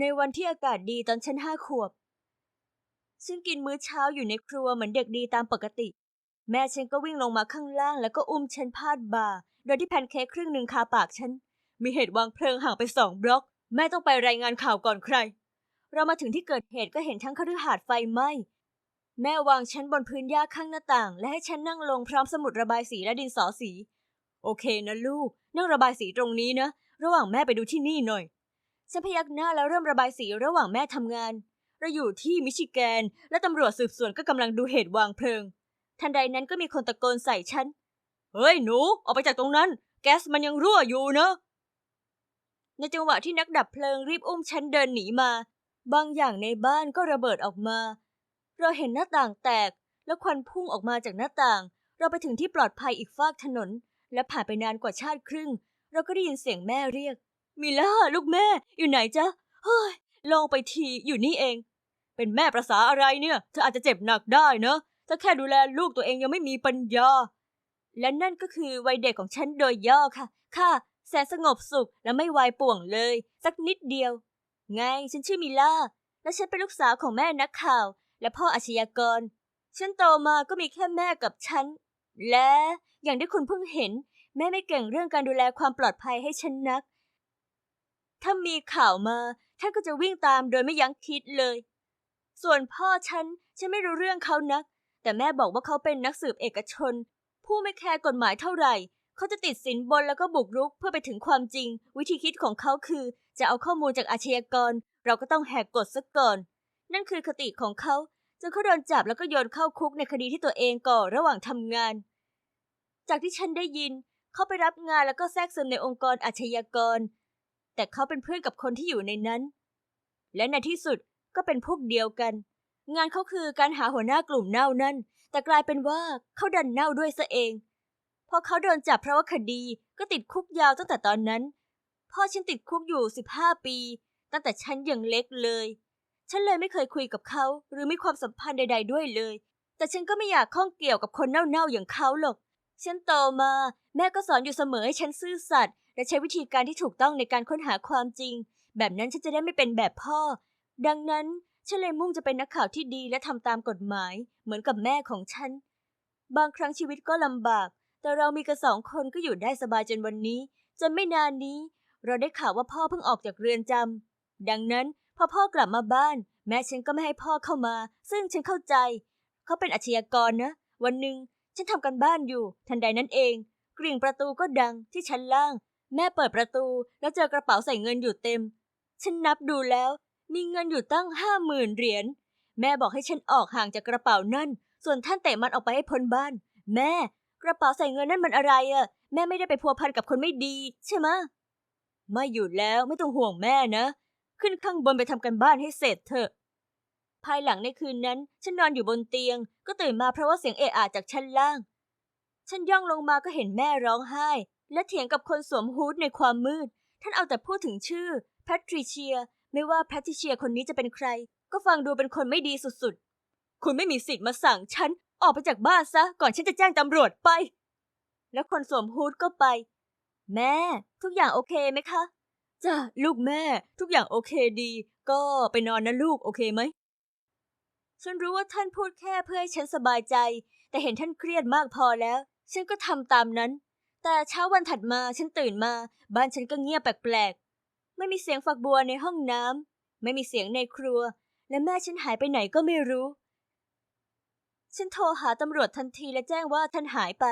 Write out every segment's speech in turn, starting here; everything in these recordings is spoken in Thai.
ในวันที่อากาศดีตอนฉันห้าขวบ ฉันกินมื้อเช้าอยู่ในครัวเหมือนเด็กดีตามปกติ แม่ฉันก็วิ่งลงมาข้างล่างแล้วก็อุ้มฉันพาดบ่า โดยที่แพนเค้กครึ่งหนึ่งคาปากฉัน มีเหตุวางเพลิงห่างไปสองบล็อก แม่ต้องไปรายงานข่าวก่อนใคร เรามาถึงที่เกิดเหตุก็เห็นทั้งคฤหาสน์ไฟไหม้แม่วางฉันบนพื้นหญ้าข้างหน้าต่าง และให้ฉันนั่งลงพร้อมสมุดระบายสีและดินสอสี โอเคนะลูก นั่งระบายสีตรงนี้นะ ระหว่างแม่ไปดูที่นี่หน่อย ฉันพยักหน้าแล้วเริ่มระบายสีระหว่างแม่ทำงาน เราอยู่ที่มิชิแกน และตำรวจสืบสวนก็กำลังดูเหตุวางเพลิง ทันใดนั้นก็มีคนตะโกนใส่ฉัน เฮ้ยหนู ออกไปจากตรงนั้น แก๊สมันยังรั่วอยู่เนอะ ในจังหวะที่นักดับเพลิงรีบอุ้มฉันเดินหนีมา บางอย่างในบ้านก็ระเบิดออกมา เราเห็นหน้าต่างแตก แล้วควันพุ่งออกมาจากหน้าต่าง เราไปถึงที่ปลอดภัยอีกฟากถนน และผ่านไปนานกว่าชาติครึ่ง เราก็ได้ยินเสียงแม่เรียก มิล่าลูกแม่อยู่ไหนจ๊ะ เฮ้ยลองไปทีอยู่นี่เอง เป็นแม่ประษาอะไรเนี่ยเธออาจจะเจ็บหนักได้เนอะถ้าแค่ดูแลลูกตัวเองยังไม่มีปัญญา และนั่นก็คือวัยเด็กของฉันโดยย่อค่ะ ค่ะ แสนสงบสุขและไม่วายป่วงเลย สักนิดเดียว ไงฉันชื่อมิล่า และฉันเป็นลูกสาวของแม่นักข่าว และพ่ออาชญากร ฉันโตมาก็มีแค่แม่กับฉัน และอย่างที่คุณเพิ่งเห็น แม่ไม่เก่งเรื่องการดูแลความปลอดภัยให้ฉันนัก ถ้ามีข่าวมาท่านก็จะวิ่งตามโดยไม่ยั้งคิดเลย ส่วนพ่อฉัน ฉันไม่รู้เรื่องเขานัก แต่แม่บอกว่าเขาเป็นนักสืบเอกชน ผู้ไม่แคร์กฎหมายเท่าไหร่ เขาจะติดสินบนแล้วก็บุกรุกเพื่อไปถึงความจริง วิธีคิดของเขาคือ จะเอาข้อมูลจากอาชญากร เราก็ต้องแหกกฎซะก่อน นั่นคือคติของเขาจนเขาโดนจับแล้วก็โยนเข้าคุกในคดีที่ตัวเองก่อระหว่างทำงาน จากที่ฉันได้ยิน เขาไปรับงานแล้วก็แทรกซึมในองค์กรอาชญากร แต่เขาเป็นเพื่อนกับคนที่อยู่ในนั้น และในที่สุดก็เป็นพวกเดียวกัน งานเขาคือการหาหัวหน้ากลุ่มเน่านั่น แต่กลายเป็นว่าเขาดันเน่าด้วยซะเอง พอเขาโดนจับเพราะว่าคดีก็ติดคุกยาวตั้งแต่ตอนนั้น พ่อฉันติดคุกอยู่ 15 ปี ตั้งแต่ฉันยังเล็กเลย ฉันเลยไม่เคยคุยกับเขาหรือมีความสัมพันธ์ใด ๆ ด้วยเลย แต่ฉันก็ไม่อยากข้องเกี่ยวกับคนเน่าๆอย่างเขาหรอก ฉันโตมา แม่ก็สอนอยู่เสมอให้ฉันซื่อสัตย์ และใช้วิธีการที่ถูกต้องในการค้นหาความจริง แบบนั้นฉันจะได้ไม่เป็นแบบพ่อ ดังนั้นฉันเลยมุ่งจะเป็นนักข่าวที่ดีและทำตามกฎหมาย เหมือนกับแม่ของฉัน บางครั้งชีวิตก็ลำบาก แต่เรามีกันสองคนก็อยู่ได้สบายจนวันนี้ จนไม่นานนี้ เราได้ข่าวว่าพ่อเพิ่งออกจากเรือนจำดังนั้นพอพ่อกลับมาบ้าน แม่ฉันก็ไม่ให้พ่อเข้ามา ซึ่งฉันเข้าใจ เขาเป็นอาชญากรนะ วันหนึ่งฉันทำกันบ้านอยู่ ทันใดนั้นเอง กริ่งประตูก็ดังที่ชั้นล่าง แม่เปิดประตู แล้วเจอกระเป๋าใส่เงินอยู่เต็ม ฉันนับดูแล้ว มีเงินอยู่ตั้งห้าหมื่นเหรียญ แม่บอกให้ฉันออกห่างจากกระเป๋านั่น ส่วนท่านเตะมันออกไปให้พ้นบ้าน แม่ กระเป๋าใส่เงินนั่นมันอะไรอะ แม่ไม่ได้ไปพัวพันกับคนไม่ดี ใช่ไหมไม่อยู่แล้วไม่ต้องห่วงแม่นะ ขึ้นข้างบนไปทำกันบ้านให้เสร็จเถอะ ภายหลังในคืนนั้น ฉันนอนอยู่บนเตียง ก็ตื่นมาเพราะว่าเสียงเอะอะจากชั้นล่าง ฉันย่องลงมาก็เห็นแม่ร้องไห้ และเถียงกับคนสวมฮูดในความมืด ท่านเอาแต่พูดถึงชื่อแพทริเชีย ไม่ว่าแพทริเชียคนนี้จะเป็นใคร ก็ฟังดูเป็นคนไม่ดีสุดๆ คุณไม่มีสิทธิ์มาสั่งฉัน ออกไปจากบ้านซะ ก่อนฉันจะแจ้งตำรวจไป แล้วคนสวมฮูดก็ไป แม่ ทุกอย่างโอเคไหมคะจ้ะลูกแม่ ทุกอย่างโอเคดี ก็ไปนอนนะลูกโอเคไหมฉันรู้ว่าท่านพูดแค่เพื่อให้ฉันสบายใจ แต่เห็นท่านเครียดมากพอแล้ว ฉันก็ทำตามนั้น แต่เช้าวันถัดมาฉันตื่นมา บ้านฉันก็เงียบแปลกๆ ไม่มีเสียงฝักบัวในห้องน้ำไม่มีเสียงในครัว และแม่ฉันหายไปไหนก็ไม่รู้ ฉันโทรหาตำรวจทันทีและแจ้งว่าท่านหายไป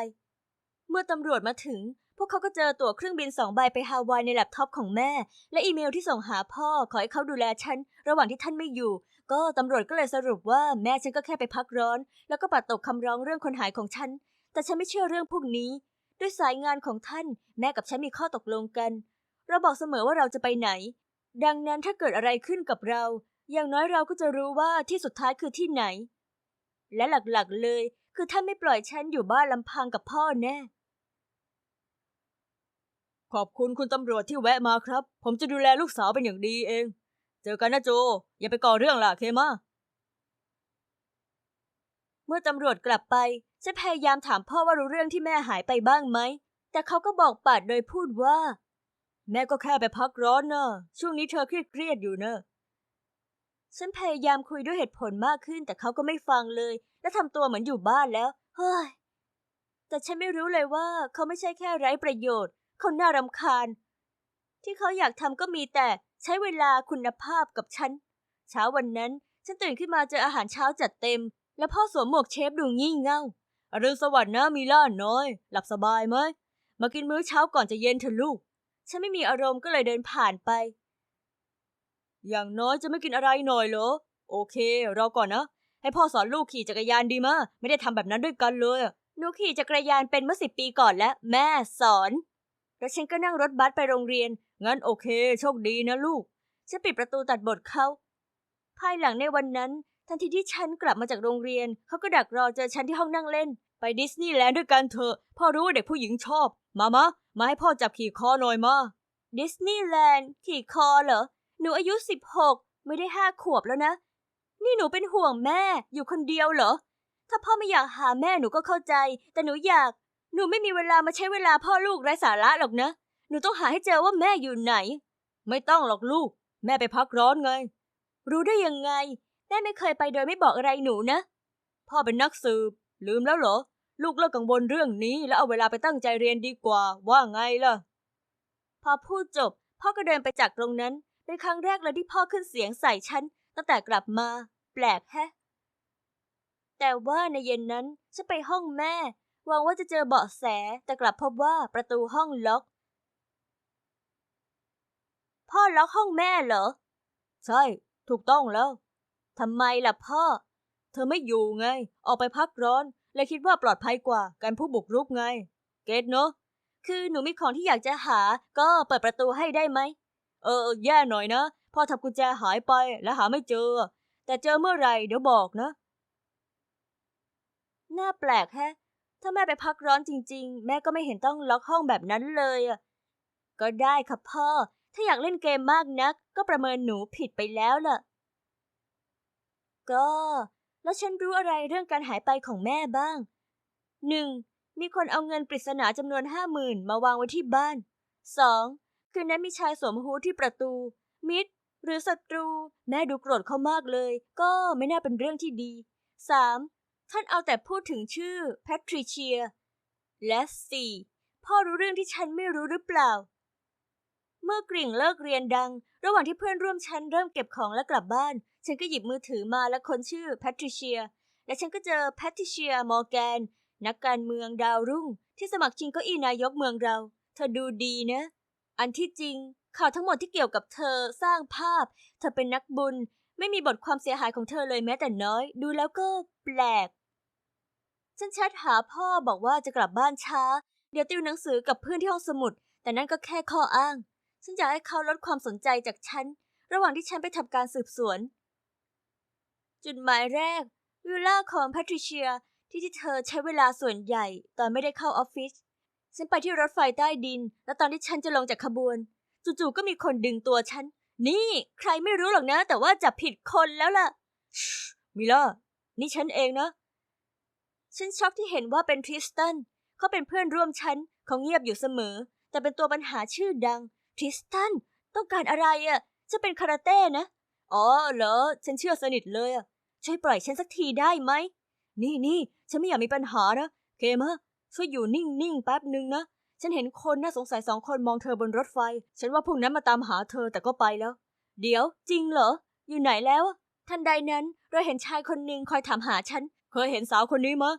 เมื่อตำรวจมาถึง พวกเขาก็เจอตั๋วเครื่องบินสองใบไปฮาวายในแล็ปท็อปของแม่ และอีเมลที่ส่งหาพ่อขอให้เขาดูแลฉันระหว่างที่ท่านไม่อยู่ ก็ตำรวจก็เลยสรุปว่าแม่ฉันก็แค่ไปพักร้อน แล้วก็ปัดตกคำร้องเรื่องคนหายของฉันแต่ฉันไม่เชื่อเรื่องพวกนี้ ด้วยสายงานของท่าน แม่กับฉันมีข้อตกลงกัน เราบอกเสมอว่าเราจะไปไหน ดังนั้นถ้าเกิดอะไรขึ้นกับเรา อย่างน้อยเราก็จะรู้ว่าที่สุดท้ายคือที่ไหน และหลักๆเลย คือท่านไม่ปล่อยฉันอยู่บ้านลำพังกับพ่อแน่ขอบคุณคุณตำรวจที่แวะมาครับ ผมจะดูแลลูกสาวเป็นอย่างดีเอง เจอกันนะโจ อย่าไปก่อเรื่องล่ะเคมา เมื่อตำรวจกลับไป ฉันพยายามถามพ่อว่ารู้เรื่องที่แม่หายไปบ้างไหม แต่เขาก็บอกปัดโดยพูดว่า แม่ก็แค่ไปพักร้อนเนอะช่วงนี้เธอเครียดๆอยู่เนอะฉันพยายามคุยด้วยเหตุผลมากขึ้น แต่เขาก็ไม่ฟังเลย และทำตัวเหมือนอยู่บ้านแล้ว เฮ้ย แต่ฉันไม่รู้เลยว่าเขาไม่ใช่แค่ไร้ประโยชน์ เขาน่ารำคาญ ที่เขาอยากทำก็มีแต่ใช้เวลาคุณภาพกับฉัน เช้าวันนั้น ฉันตื่นขึ้นมาเจออาหารเช้าจัดเต็ม และพ่อสวมหมวกเชฟดูงี่เง่า อรุณสวัสดิ์นะมีล่าน้อย หลับสบายไหม มากินมื้อเช้าก่อนจะเย็นเถอะลูก ฉันไม่มีอารมณ์ก็เลยเดินผ่านไป อย่างน้อยจะไม่กินอะไรหน่อยเหรอ โอเค รอก่อนนะ ให้พ่อสอนลูกขี่จักรยานดีมะไม่ได้ทำแบบนั้นด้วยกันเลยหนูขี่จักรยานเป็นเมื่อสิบปีก่อนแล้ว แม่สอน แล้วฉันก็นั่งรถบัสไปโรงเรียน งั้นโอเค โชคดีนะลูก ฉันปิดประตูตัดบทเขา ภายหลังในวันนั้น ทันทีที่ฉันกลับมาจากโรงเรียน เขาก็ดักรอเจอฉันที่ห้องนั่งเล่น ไปดิสนีย์แลนด์ด้วยกันเถอะพ่อรู้ว่าเด็กผู้หญิงชอบ มามะมาให้พ่อจับขี่คอหน่อยมาดิสนีย์แลนด์ขี่คอเหรอ หนูอายุสิบหกไม่ได้ห้าขวบแล้วนะ นี่หนูเป็นห่วงแม่อยู่คนเดียวเหรอ ถ้าพ่อไม่อยากหาแม่หนูก็เข้าใจ แต่หนูอยาก หนูไม่มีเวลามาใช้เวลาพ่อลูกไร้สาระหรอกนะ หนูต้องหาให้เจอว่าแม่อยู่ไหน ไม่ต้องหรอกลูก แม่ไปพักร้อนไง รู้ได้ยังไง แม่ไม่เคยไปโดยไม่บอกอะไรหนูนะ พ่อเป็นนักสืบ ลืมแล้วเหรอ ลูกเลิกกังวลเรื่องนี้แล้วเอาเวลาไปตั้งใจเรียนดีกว่า ว่าไงล่ะ พอพูดจบ พ่อก็เดินไปจากตรงนั้น เป็นครั้งแรกเลยที่พ่อขึ้นเสียงใส่ฉันตั้งแต่กลับมา แปลกแฮะ แต่ว่าในเย็นนั้นฉันไปห้องแม่หวังว่าจะเจอเบาะแสแต่กลับพบว่าประตูห้องล็อก พ่อล็อกห้องแม่เหรอ ใช่ ถูกต้องแล้ว ทำไมล่ะพ่อ เธอไม่อยู่ไง ออกไปพักร้อนเลยคิดว่าปลอดภัยกว่าการผู้บุกรุกไง เกตเนอะคือหนูมีของที่อยากจะหา ก็เปิดประตูให้ได้ไหม เออ แย่หน่อยนะ พ่อทำกุญแจหายไปและหาไม่เจอ แต่เจอเมื่อไหร่เดี๋ยวบอกนะ น่าแปลกแฮะ ถ้าแม่ไปพักร้อนจริง ๆ แม่ก็ไม่เห็นต้องล็อกห้องแบบนั้นเลยอะก็ได้ค่ะพ่อ ถ้าอยากเล่นเกมมากนัก ก็ประเมินหนูผิดไปแล้วล่ะ ก็ แล้วฉันรู้อะไรเรื่องการหายไปของแม่บ้างหนึ่งมีคนเอาเงินปริศนาจำนวนห้าหมื่นมาวางไว้ที่บ้านสองคืนนั้นมีชายสวมฮู้ดที่ประตู มิตร หรือศัตรู แม่ดูโกรธเขามากเลย ก็ไม่น่าเป็นเรื่องที่ดีสามท่านเอาแต่พูดถึงชื่อแพทริเชีย และสี่พ่อรู้เรื่องที่ฉันไม่รู้หรือเปล่าเมื่อกริ่งเลิกเรียนดัง ระหว่างที่เพื่อนร่วมชั้นเริ่มเก็บของและกลับบ้าน ฉันก็หยิบมือถือมาและค้นชื่อแพทริเชีย และฉันก็เจอแพทริเชียมอร์แกน นักการเมืองดาวรุ่ง ที่สมัครชิงเก้าอี้นายกเมืองเรา เธอดูดีนะ อันที่จริง ข่าวทั้งหมดที่เกี่ยวกับเธอสร้างภาพ เธอเป็นนักบุญ ไม่มีบทความเสียหายของเธอเลยแม้แต่น้อย ดูแล้วก็แปลก ฉันแชทหาพ่อบอกว่าจะกลับบ้านช้า เดี๋ยวติวหนังสือกับเพื่อนที่ห้องสมุด แต่นั่นก็แค่ข้ออ้าง ฉันอยากให้เขาลดความสนใจจากฉันระหว่างที่ฉันไปทำการสืบสวน จุดหมายแรก วิลล่าของแพทริเชียที่ที่เธอใช้เวลาส่วนใหญ่ตอนไม่ได้เข้าออฟฟิศฉันไปที่รถไฟใต้ดิน แล้วตอนที่ฉันจะลงจากขบวน จู่ๆก็มีคนดึงตัวฉัน นี่ใครไม่รู้หรอกนะ แต่ว่าจับผิดคนแล้วล่ะมิล่านี่ฉันเองนะ ฉันช็อกที่เห็นว่าเป็นทริสตันเขาเป็นเพื่อนร่วมชั้นเขาเงียบอยู่เสมอ แต่เป็นตัวปัญหาชื่อดังทริสตันต้องการอะไรอะ่ะจะเป็นคาราเต้นะ อ๋อเหรอ ฉันเชื่อสนิทเลยอะ ช่วยปล่อยฉันสักทีได้ไหม นี่นี่ฉันไม่อยากมีปัญหานะเคมะช่วยอยู่นิ่งๆแป๊บหนึ่งนะ ฉันเห็นคนน่าสงสัยสองคนมองเธอบนรถไฟ ฉันว่าพวกนั้นมาตามหาเธอแต่ก็ไปแล้ว เดี๋ยวจริงเหรอ อยู่ไหนแล้ว ทันใดนั้นเราเห็นชายคนหนึ่งคอยถามหาฉัน เคยเห็นสาวคนนี้มะ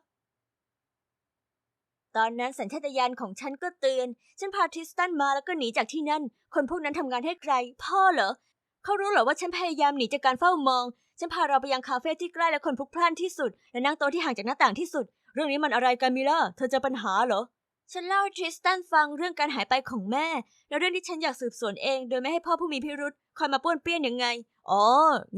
ตอนนั้นสัญชาตญาณของฉันก็เตือน ฉันพาทริสตันมาแล้วก็หนีจากที่นั่น คนพวกนั้นทำงานให้ใคร พ่อเหรอ เขารู้เหรอว่าฉันพยายามหนีจากการเฝ้ามอง ฉันพาเราไปยังคาเฟ่ที่ใกล้และคนพลุกพล่านที่สุด และนั่งโต๊ะที่ห่างจากหน้าต่างที่สุด เรื่องนี้มันอะไรกันมิล่าเธอจอปัญหาเหรอ ฉันเล่าให้ทริสตันฟังเรื่องการหายไปของแม่ และเรื่องที่ฉันอยากสืบสวนเอง โดยไม่ให้พ่อผู้มีพิรุษคอยมาป้วนเปี้ยนยังไง อ๋อ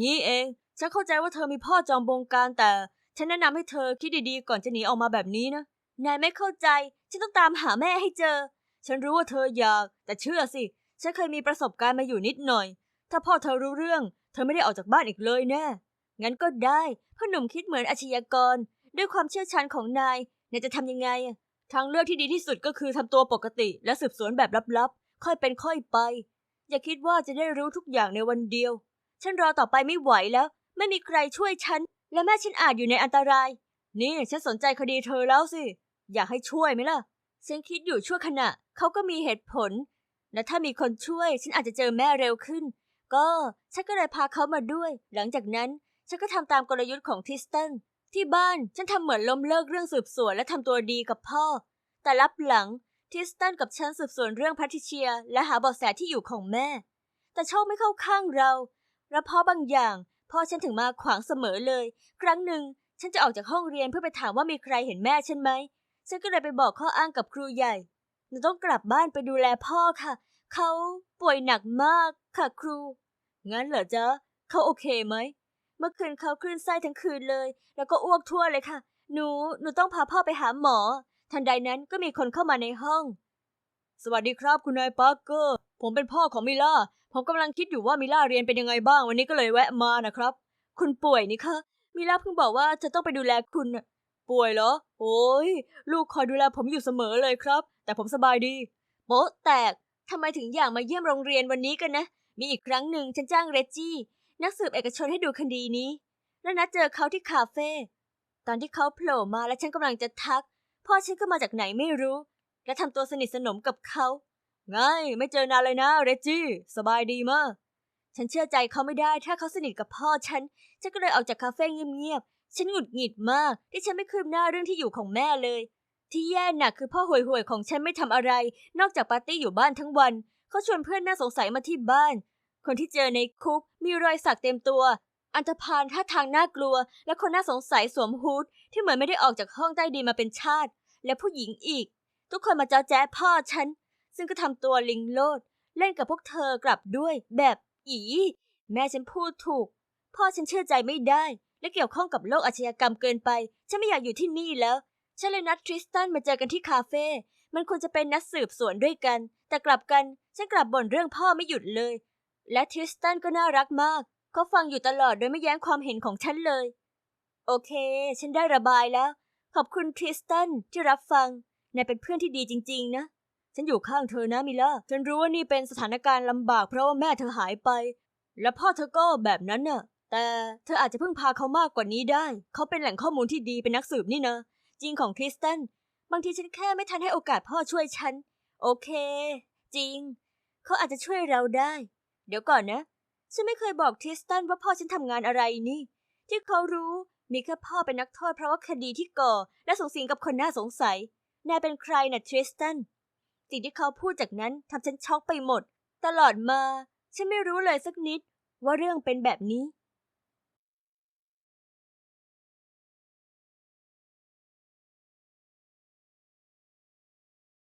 งี้เอง ฉันเข้าใจว่าเธอมีพ่อจอมบงการแต่ ฉันแนะนำให้เธอคิดดีๆ ก่อนจะหนีออกมาแบบนี้นะ นายไม่เข้าใจ ฉันต้องตามหาแม่ให้เจอ ฉันรู้ว่าเธออยาก แต่เชื่อสิ ฉันเคยมีประสบการณ์มาอยู่นิดหน่อย ถ้าพ่อเธอรู้เรื่อง เธอไม่ได้ออกจากบ้านอีกเลยแน่งั้นก็ได้พ่อหนุ่มคิดเหมือนอาชญากร ด้วยความเชี่ยวชาญของนายนายจะทำยังไง ทางเลือกที่ดีที่สุดก็คือทำตัวปกติ และสืบสวนแบบลับๆ ค่อยเป็นค่อยไป อย่าคิดว่าจะได้รู้ทุกอย่างในวันเดียว ฉันรอต่อไปไม่ไหวแล้ว ไม่มีใครช่วยฉัน และแม่ฉันอาจอยู่ในอันตราย นี่ฉันสนใจคดีเธอแล้วสิ อยากให้ช่วยไหมล่ะฉันคิดอยู่ชั่วขณะ เขาก็มีเหตุผล และถ้ามีคนช่วย ฉันอาจจะเจอแม่เร็วขึ้น ก็ฉันก็เลยพาเขามาด้วย หลังจากนั้นฉันก็ทำตามกลยุทธ์ของทิสตันที่บ้านฉันทำเหมือนล้มเลิกเรื่องสืบสวนและทำตัวดีกับพ่อ แต่ลับหลังทิสตันกับฉันสืบสวนเรื่องแพทริเชีย และหาเบาะแสที่อยู่ของแม่ แต่โชคไม่เข้าข้างเราและเพราะบางอย่างพ่อฉันถึงมาขวางเสมอเลย ครั้งหนึ่งฉันจะออกจากห้องเรียนเพื่อไปถามว่ามีใครเห็นแม่ฉันไหมฉันก็เลยไปบอกข้ออ้างกับครูใหญ่หนูต้องกลับบ้านไปดูแลพ่อค่ะ เขาป่วยหนักมากค่ะครู งั้นเหรอจ๊ะเขาโอเคไหม เมื่อคืนเขาคลื่นไส้ทั้งคืนเลย แล้วก็อ้วกทั่วเลยค่ะ หนู หนูต้องพาพ่อไปหาหมอ ทันใดนั้นก็มีคนเข้ามาในห้อง สวัสดีครับคุณนายปาร์เกอร์ ผมเป็นพ่อของมิล่า ผมกำลังคิดอยู่ว่ามิล่าเรียนเป็นยังไงบ้าง วันนี้ก็เลยแวะมานะครับ คุณป่วยนี่คะ มิล่าเพิ่งบอกว่าจะต้องไปดูแลคุณน่ะป่วยเหรอ โอ้ย ลูกคอยดูแลผมอยู่เสมอเลยครับ แต่ผมสบายดี โป๊ะแตก ทำไมถึงอยากมาเยี่ยมโรงเรียนวันนี้กันนะ มีอีกครั้งหนึ่งฉันจ้างเรจจี้ นักสืบเอกชนให้ดูคดีนี้ และนัดเจอเขาที่คาเฟ่ ตอนที่เขาโผล่มาและฉันกำลังจะทัก พ่อฉันก็มาจากไหนไม่รู้ และทำตัวสนิทสนมกับเขาไงไม่เจอนานเลยนะเรจจี้ สบายดีมากฉันเชื่อใจเขาไม่ได้ถ้าเขาสนิทกับพ่อฉัน ฉันก็เลยออกจากคาเฟ่เงียบๆ ฉันหงุดหงิดมากที่ฉันไม่คืบหน้าเรื่องที่อยู่ของแม่เลย ที่แย่หนักคือพ่อห่วยๆของฉันไม่ทำอะไร นอกจากปาร์ตี้อยู่บ้านทั้งวัน เขาชวนเพื่อนน่าสงสัยมาที่บ้าน คนที่เจอในคุกมีรอยสักเต็มตัว อันธพาลท่าทางน่ากลัว และคนน่าสงสัยสวมฮูดที่เหมือนไม่ได้ออกจากห้องใต้ดินมาเป็นชาติ และผู้หญิงอีก ทุกคนมาเจ้าแจ้พ่อฉัน ซึ่งก็ทำตัวลิงโลด เล่นกับพวกเธอกลับด้วย แบบอีแม่ฉันพูดถูก พ่อฉันเชื่อใจไม่ได้ และเกี่ยวข้องกับโลกอาชญากรรมเกินไป ฉันไม่อยากอยู่ที่นี่แล้ว ฉันเลยนัดทริสตันมาเจอกันที่คาเฟ่ มันควรจะเป็นนัดสืบสวนด้วยกัน แต่กลับกัน ฉันกลับบ่นเรื่องพ่อไม่หยุดเลย และทริสตันก็น่ารักมาก เขาฟังอยู่ตลอดโดยไม่แย้งความเห็นของฉันเลย โอเค ฉันได้ระบายแล้ว ขอบคุณทริสตันที่รับฟัง นายเป็นเพื่อนที่ดีจริง ๆ นะ ฉันอยู่ข้างเธอนะมิล่า ฉันรู้ว่านี่เป็นสถานการณ์ลำบากเพราะว่าแม่เธอหายไป และพ่อเธอก็แบบนั้นน่ะ แต่เธออาจจะพึ่งพาเขามากกว่านี้ได้ เขาเป็นแหล่งข้อมูลที่ดีเป็นนักสืบนี่นะ จริงของทริสตัน บางทีฉันแค่ไม่ทันให้โอกาสพ่อช่วยฉัน โอเค จริง เขาอาจจะช่วยเราได้ เดี๋ยวก่อนนะ ฉันไม่เคยบอกทริสตันว่าพ่อฉันทำงานอะไรนี่ ที่เขารู้มีแค่พ่อเป็นนักโทษเพราะว่าคดีที่ก่อ และส่งสิงกับคนน่าสงสัย นายเป็นใครน่ะทริสตัน สิ่งที่เขาพูดจากนั้นทำฉันช็อกไปหมด ตลอดมา ฉันไม่รู้เลยสักนิด ว่าเรื่องเป็นแบบนี้